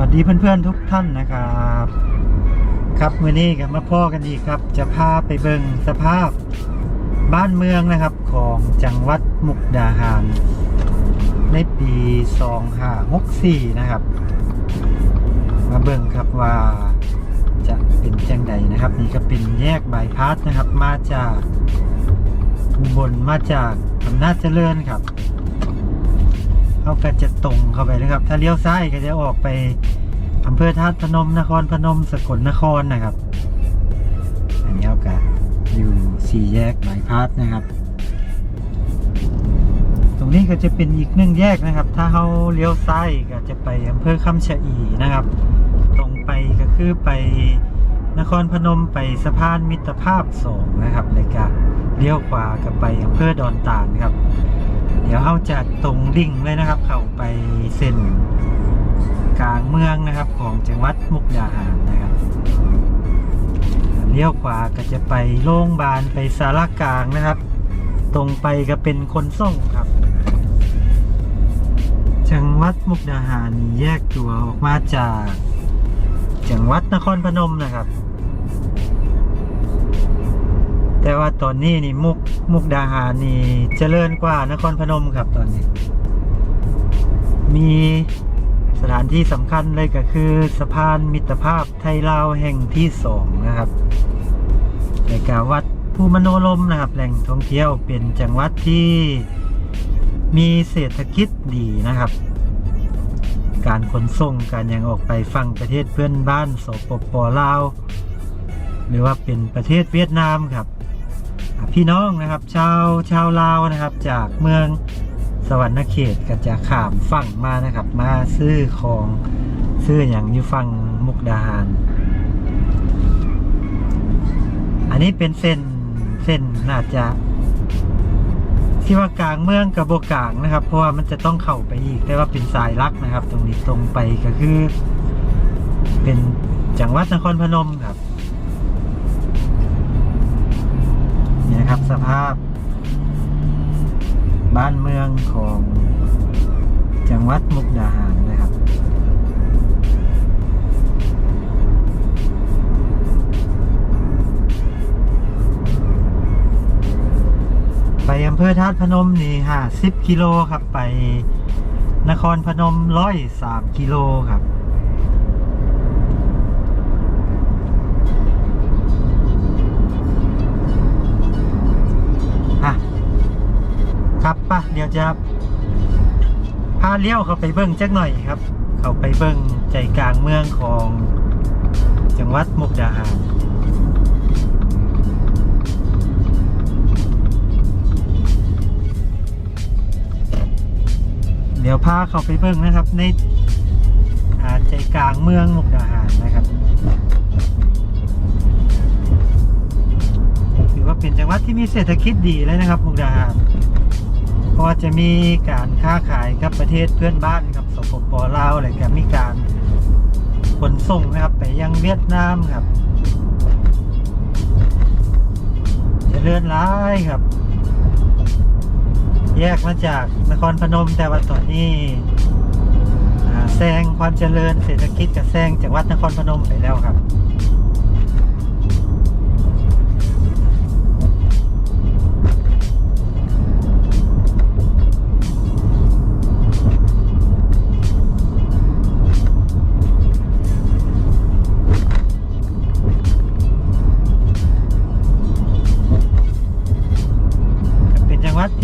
วัสดีเพื่อนๆทุกท่านนะครับ ครับมื่อนี้กับมาพ่อกันอีกครับ จะพาไปเบิงสภาพบ้านเมืองนะครับของจังหวัดมุกดาหาร ในปี2564นะครับ มาเบิ่งครับว่าจะเป็นจังใดนะครับ นี่ก็เป็นแยกบายพาสนะครับ มาจากอุบลมาจากอำนาจเจริญครับ เขาก็จะตรงเข้าไปเลยครับ ถ้าเลี้ยวซ้ายก็จะออกไปอำเภอธาตุพนมนครพนมสกลนครนะครับ อันนี้เขาก็อยู่สี่แยกบายพาสนะครับ ตรงนี้ก็จะเป็นอีกหนึ่งแยกนะครับ ถ้าเขาเลี้ยวซ้ายก็จะไปอำเภอคำชะอีนะครับ ตรงไปก็คือไปนครพนมไปสะพานมิตรภาพสองนะครับเลยก็เลี้ยวขวาก็ไปอำเภอดอนตาลครับ เดี๋ยวเขาจะตรงดิ่งเลยนะครับ เข้าไปเส้นกลางเมืองนะครับ ของจังหวัดมุกดาหารนะครับเลี้ยวขวาก็จะไปโรงพยาบาลไปสารกลางนะครับ ตรงไปก็เป็นคนส่งครับ จังหวัดมุกดาหารนี่แยกตัวออกมาจาก จังหวัดนครพนมนะครับ แต่ว่าตอนนี้นี่มุกมุกดาหารนี่เจริญกว่านครพนมครับตอนนี้ มีสถานที่สำคัญเลยก็คือสะพานมิตรภาพไทยลาวแห่งที่สองนะครับในกาวัดภูมโนลมนะครับ แหล่งท่องเที่ยวเป็นจังหวัดที่มีเศรษฐกิจดีนะครับ การขนส่งการยังออกไปฟังประเทศเพื่อนบ้านสปปลาว หรือว่าเป็นประเทศเวียดนามครับ พี่น้องนะครับ ชาวชาวลาวนะครับ จากเมืองสวรรณเขตก็จะข้ามฝั่งมานะครับ มาซื้อของซื้ออย่างอยู่ฝั่งมุกดาหาร อันนี้เป็นเส้นเส้นน่าจะที่ว่ากลางเมืองกับโบกลางนะครับ เพราะว่ามันจะต้องเข้าไปอีก แต่ว่าเป็นสายลักนะครับ ตรงนี้ตรงไปก็คือ เป็นจังหวัดนครพนมครับ นะครับ สภาพ บ้านเมืองของจังหวัดมุกดาหารนะครับ ไปอำเภอธาตุพนมนี่ห้าสิบกิโลครับ ไปนครพนมร้อยสามกิโลครับ จะพาเลี้ยวเข้าไปเบิ้งจักหน่อยครับ เข้าไปเบิ้งใจกลางเมืองของจังหวัดมุกดาหารเดี๋ยวพาเข้าไปเบิ้งนะครับ ในใจกลางเมืองมุกดาหารนะครับถือว่าเป็นจังหวัดที่มีเศรษฐกิจดีเลยนะครับมุกดาหาร พราะว่าจะมีการค้าขายกับประเทศเพื่อนบ้านครับสปปลาวอะไรก็มีการขนส่งนะครับ ไปยังเวียดนามครับจะเลื่อนร้ายครับ แยกมาจากนครพนมแต่ว่าตอนนี้อ่าแซงความเจริญเศรษฐกิจกับแซงจังหวัดนครพนมไปแล้วครับ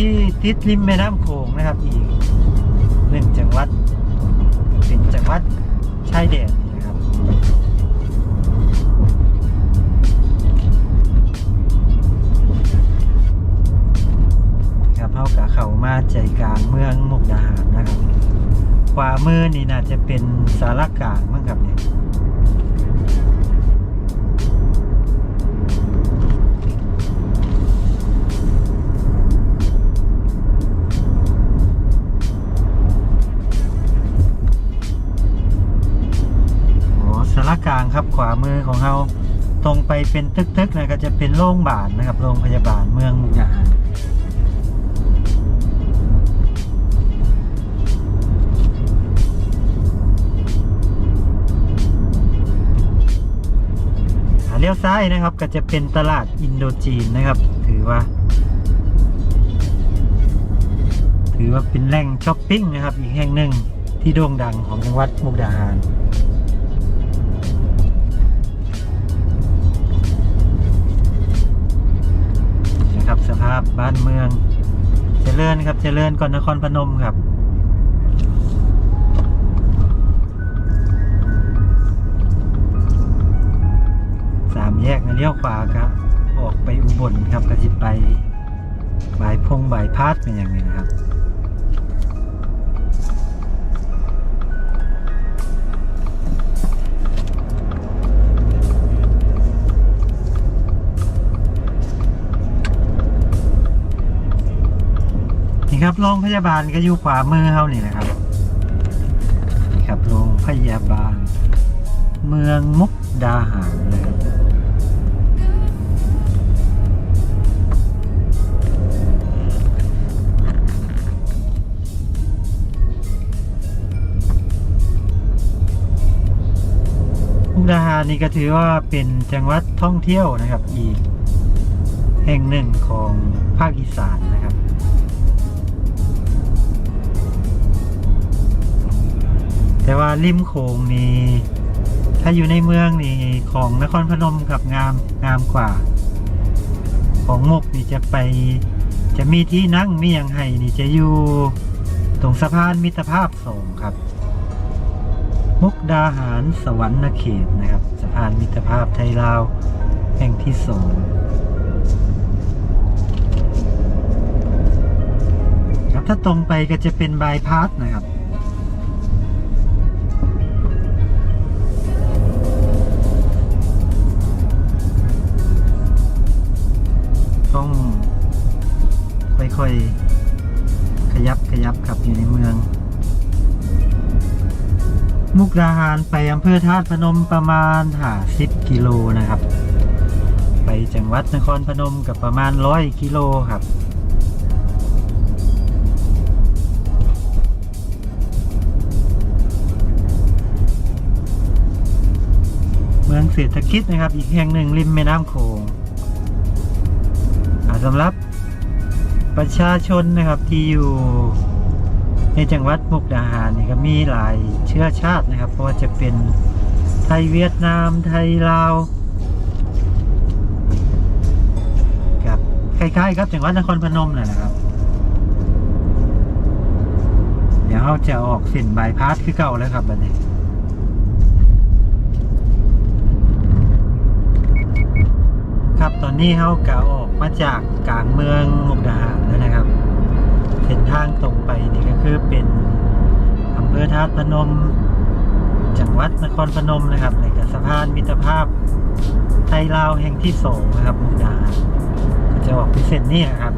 ที่ติดริมแม่น้ำโขงนะครับ อีกหนึ่งจังหวัดเป็นจังหวัดชายแดนนะครับครับเขากับเขามาใจกลางเมืองมุกดาหารนะครับขวามือนี่น่าจะเป็นสารกลางมั้งครับเนี่ยารกลางครับขวามือของเราตรงไปเป็นตึกๆนะก็จะเป็นโรงพยาบาลนะครับ โรงพยาบาลเมืองมุกดาหารเลี้ยวซ้ายนะครับก็จะเป็นตลาดอินโดจีนนะครับ ถือว่า ถือว่าเป็นแหล่งช้อปปิ้งนะครับ อีกแห่งหนึ่งที่โด่งดังของจังหวัดมุกดาหาร บสภาพบ้านเมือง เจริญครับ เจริญก่อนนครพนมครับสามแยกนะเลี้ยวขวาครับออกไปอุบลครับกระจิบไปบายพงบายพาดเป็นอย่างนี้นะครับ โรงพยาบาลก็อยู่ขวามือเขานี่นะครับนี่ครับโรงพยาบาล เมืองมุกดาหารนะครับมุกดาหารนี่ก็ถือว่าเป็นจังหวัดท่องเที่ยวนะครับ อีก แห่งหนึ่งของภาคอีสานนะครับ แต่ว่าริมโขงนี่ถ้าอยู่ในเมืองนี่ของนครพนมกับงามงามกว่า ของมุกนี่จะไปจะมีที่นั่งมีอย่างไห้นี่จะอยู่ตรงสะพานมิตรภาพสองครับ มุกดาหารสวรรค์เขตนะครับ สะพานมิตรภาพไทยลาวแห่งที่สองครับถ้าตรงไปก็จะเป็นบายพาสนะครับ ต้องค่อยๆขยับขยับขับอยู่ในเมือง มุกดาหารไปอำเภอธาตุพนมประมาณหาสิบกิโลนะครับ ไปจังหวัดนครพนมกับประมาณร้อยกิโลครับเมืองเศรษฐกิจนะครับ อีกแห่งหนึ่งริมแม่น้ำโขง สำหรับประชาชนนะครับที่อยู่ในจังหวัดมุกดาหารนี่ก็มีหลายเชื้อชาตินะครับ เพราะว่าจะเป็นไทยเวียดนามไทยลาวกับคล้ๆครับจังหวัดนครพนมน่ะนะครับ เดี๋ยวเราจะออกเส้นบายพาสคือเก่าแล้วครับบัดนี้ ครับตอนนี้เขากะออกมาจากกลางเมืองมุกดาหารแล้วนะครับเส้นทางตรงไปนี่ก็คือเป็นอำเภอธาตุพนม จังหวัดนครพนมนะครับในกับสะพานมิตรภาพไทยลาวแห่งที่สองนะครับมุกดาหารจะออกไปเส้นนี้นะครับ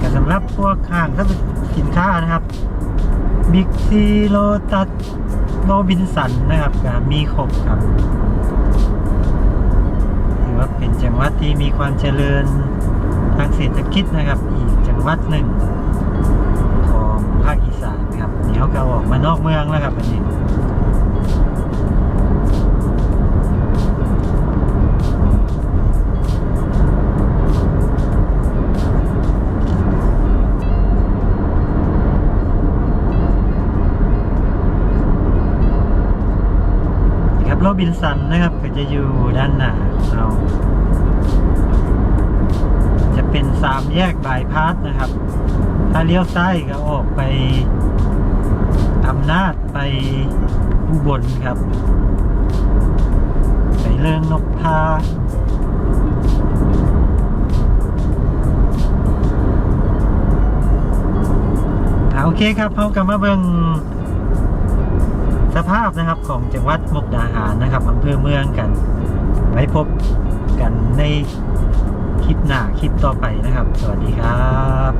ก็สำหรับพวกห้างถ้าเป็นสินค้านะครับบิ๊กซีโลตัสโรบินสันนะครับก็มีครบครับ ว่าเป็นจังหวัดที่มีความเจริญทางเศรษฐกิจนะครับ อีกจังหวัดหนึ่งของภาคอีสานครับเดี๋ยวก็ออกมานอกเมืองแล้วครับอันนี้ บินสันนะครับ ก็จะอยู่ด้านหน้าเราจะเป็นสามแยกบายพาสนะครับ ถ้าเลี้ยวซ้ายก็ออกไปอำนาจไปอุบลครับ ไปเรื่องนกทาอ่าโอเคครับเขากลับมาเบิง ภาพนะครับของจังหวัดมุกดาหารนะครับอำเภอเมืองกันไว้พบกันในคลิปหน้าคลิปต่อไปนะครับ สวัสดีครับ